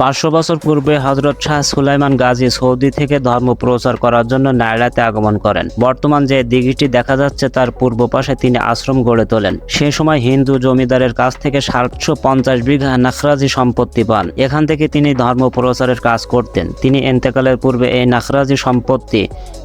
পাঁচশো বছর পূর্বে হজরত শাহ সুলাইমান গাজী সৌদি থেকে ধর্ম প্রচার করার জন্য নায়রাতে আগমন করেন। বর্তমান যে দিঘিটি দেখা যাচ্ছে তার পূর্ব পাশে তিনি আশ্রম গড়ে তোলেন। সে সময় হিন্দু জমিদারের কাছ থেকে সাতশো পঞ্চাশ বিঘা নাখরাজি সম্পত্তি পান। এখান থেকে তিনি ধর্ম প্রচারের কাজ করতেন। তিনি এন্তেকালের পূর্বে এই নাখরাজি সম্পত্তি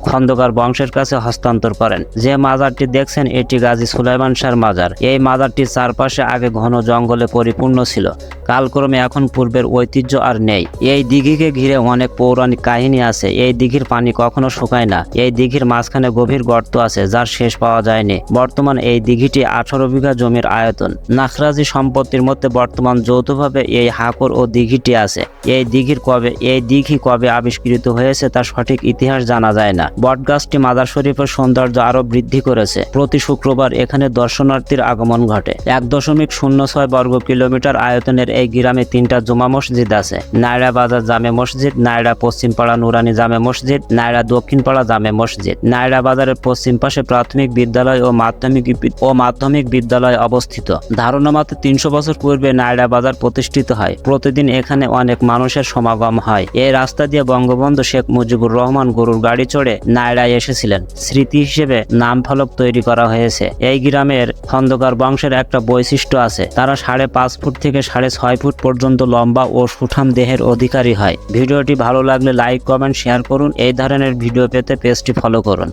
খন্দকার বংশের কাছে হস্তান্তর করেন। যে মাজারটি দেখছেন, এটি গাজী সুলাইমান শাহর মাজার। এই মাজারটির চারপাশে আগে ঘন জঙ্গলে পরিপূর্ণ ছিল। কালক্রমে এখন পূর্বের ঐতিহ্য আর নেই। এই দিঘিকে ঘিরে অনেক পৌরাণিক কাহিনী আছে। এই দিঘির পানি কখনো শুকায় না। এই দিঘির মাঝখানে গভীর গর্ত আছে, যার শেষ পাওয়া যায়নি। বর্তমান এই দিঘিটি আঠারো বিঘা জমির আয়তন। নাখরাজি সম্পত্তির মধ্যে বর্তমান যৌথভাবে এই হাকর ও দিঘিটি আছে। এই দিঘির কবে, এই দিঘি কবে আবিষ্কৃত হয়েছে তার সঠিক ইতিহাস জানা যায় না। বটগাছটি মাদার শরীফের সৌন্দর্য আরও বৃদ্ধি করেছে। প্রতি শুক্রবার এখানে দর্শনার্থীর আগমন ঘটে। এক দশমিক শূন্য ছয় বর্গ কিলোমিটার আয়তনের এই গ্রামে তিনটা জুমা মসজিদ আছে। নায়রা বাজার জামে মসজিদ, নায়রা পশ্চিম পাড়া নুরানি জামে মসজিদ, নায়রা দক্ষিণ পাড়া জামে মসজিদ। নায়রা বাজারের পশ্চিম পাশে প্রাথমিক বিদ্যালয় ও মাধ্যমিক ও মাধ্যমিক বিদ্যালয় অবস্থিত। ধারণা মতে তিনশো বছর পূর্বে নায়রা বাজার প্রতিষ্ঠিত হয়। প্রতিদিন এখানে অনেক মানুষের সমাগম হয়। এই রাস্তা দিয়ে বঙ্গবন্ধু শেখ মুজিবুর রহমান গরুর গাড়ি চড়ে নায়রায় এসেছিলেন। স্মৃতি হিসেবে নাম ফলক তৈরি করা হয়েছে। এই গ্রামের খন্দকার বংশের একটা বৈশিষ্ট্য আছে। তারা সাড়ে পাঁচ ফুট থেকে সাড়ে ছয় ফুট পর্যন্ত লম্বা ও সুঠাম দেহের অধিকারী হয়। ভিডিওটি ভালো লাগলে লাইক কমেন্ট শেয়ার করুন। এই ধরনের ভিডিও পেতে পেজটি ফলো করুন।